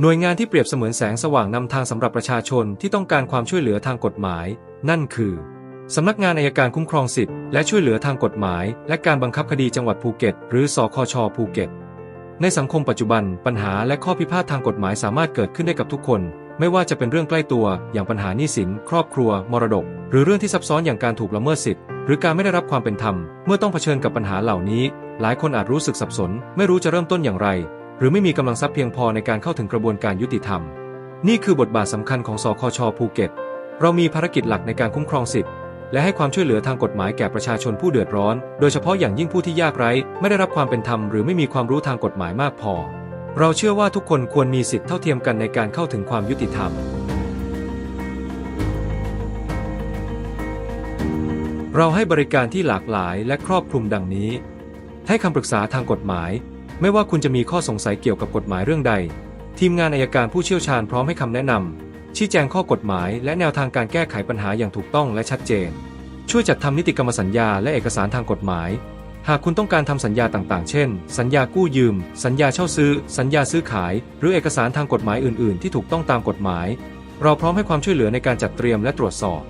หน่วยงานที่เปรียบเสมือนแสงสว่างนำทางสำหรับประชาชนที่ต้องการความช่วยเหลือทางกฎหมาย นั่นคือสำนักงานอายการคุ้มครองสิทธิ์และช่วยเหลือทางกฎหมาย และการบังคับคดีจังหวัดภูเก็ต หรือสคชภูเก็ต ในสังคมปัจจุบัน ปัญหาและข้อพิพาททางกฎหมายสามารถเกิดขึ้นได้กับทุกคน ไม่ว่าจะเป็นเรื่องใกล้ตัว อย่างปัญหาหนี้สิน ครอบครัว มรดก หรือเรื่องที่ซับซ้อนอย่างการถูกละเมิดสิทธิ์หรือการไม่ได้รับความเป็นธรรม เมื่อต้องเผชิญกับปัญหาเหล่านี้ หลายคนอาจรู้สึกสับสน ไม่รู้จะเริ่มต้นอย่างไร หรือไม่มีกำลังทรัพย์เพียงพอในการเข้าถึงกระบวนการยุติธรรม นี่คือบทบาทสำคัญของสคชภูเก็ต เรามีภารกิจหลักในการคุ้มครองสิทธิและให้ความช่วยเหลือทางกฎหมายแก่ประชาชนผู้เดือดร้อน โดยเฉพาะอย่างยิ่งผู้ที่ยากไร้ ไม่ได้รับความเป็นธรรมหรือไม่มีความรู้ทางกฎหมายมากพอ เราเชื่อว่าทุกคนควรมีสิทธิเท่าเทียมกันในการเข้าถึงความยุติธรรม เราให้บริการที่หลากหลายและครอบคลุมดังนี้ ให้คำปรึกษาทางกฎหมาย ไม่ว่าคุณจะมีข้อสงสัยเกี่ยวกับกฎหมายเรื่องใด ทีมงานอายการผู้เชี่ยวชาญพร้อมให้คำแนะนำชี้แจงข้อกฎหมายและแนวทางการแก้ไขปัญหาอย่างถูกต้องและชัดเจน ช่วยจัดทำนิติกรรมสัญญาและเอกสารทางกฎหมาย หากคุณต้องการทำสัญญาต่างๆ เช่น สัญญากู้ยืม สัญญาเช่าซื้อ สัญญาซื้อขาย หรือเอกสารทางกฎหมายอื่น ๆ ที่ถูกต้องตามกฎหมาย เราพร้อมให้ความช่วยเหลือในการจัดเตรียมและตรวจสอบ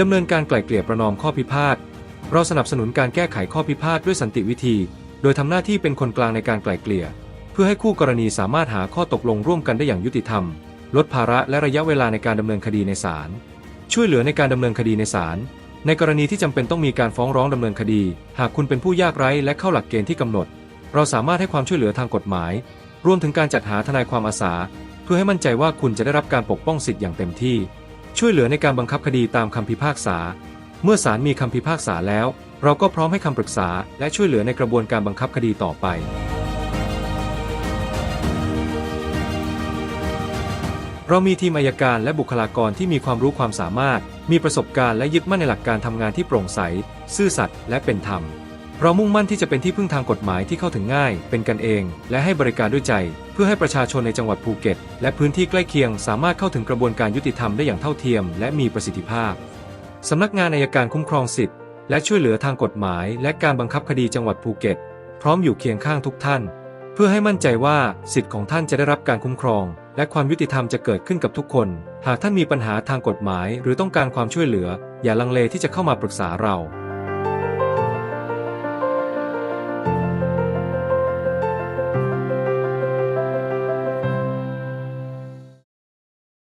ดำเนินการไกล่เกลี่ยประนอมข้อพิพาทเราสนับสนุนการแก้ไขข้อพิพาทด้วยสันติวิธี โดยทำหน้าที่เป็นคนกลางในการไกล่เกลี่ย เพื่อให้คู่กรณีสามารถหาข้อตกลงร่วมกันได้อย่างยุติธรรม ลดภาระและระยะเวลาในการดำเนินคดีในศาลช่วยเหลือในการดำเนินคดีในศาลในกรณีที่จำเป็นต้องมีการฟ้องร้องดำเนินคดี หากคุณเป็นผู้ยากไร้และเข้าหลักเกณฑ์ที่กำหนด เราสามารถให้ความช่วยเหลือทางกฎหมาย รวมถึงการจัดหาทนายความอาสา เพื่อให้มั่นใจว่าคุณจะได้รับการปกป้องสิทธิ์อย่างเต็มที่ ช่วยเหลือในการบังคับคดีตามคำพิพากษา เมื่อศาลมีคำพิพากษาแล้ว เราก็พร้อมให้คำปรึกษาและช่วยเหลือในกระบวนการบังคับคดีต่อไป เรามีทีมอัยการและบุคลากรที่มีความรู้ความสามารถ มีประสบการณ์และยึดมั่นในหลักการทำงานที่โปร่งใส ซื่อสัตย์และเป็นธรรม เรามุ่งมั่นที่จะเป็นที่พึ่งทางกฎหมายที่เข้าถึงง่าย เป็นกันเอง และให้บริการด้วยใจ เพื่อให้ประชาชนในจังหวัดภูเก็ต และพื้นที่ใกล้เคียง สามารถเข้าถึงกระบวนการยุติธรรมได้อย่างเท่าเทียม และมีประสิทธิภาพสำนักงานอายการคุ้มครองสิทธิ และช่วยเหลือทางกฎหมายและการบังคับคดีจังหวัดภูเก็ต พร้อมอยู่เคียงข้างทุกท่าน เพื่อให้มั่นใจว่าสิทธิ์ของท่านจะได้รับการคุ้มครอง และความยุติธรรมจะเกิดขึ้นกับทุกคน หากท่านมีปัญหาทางกฎหมาย หรือต้องการความช่วยเหลือ อย่าลังเลที่จะเข้ามาปรึกษาเรา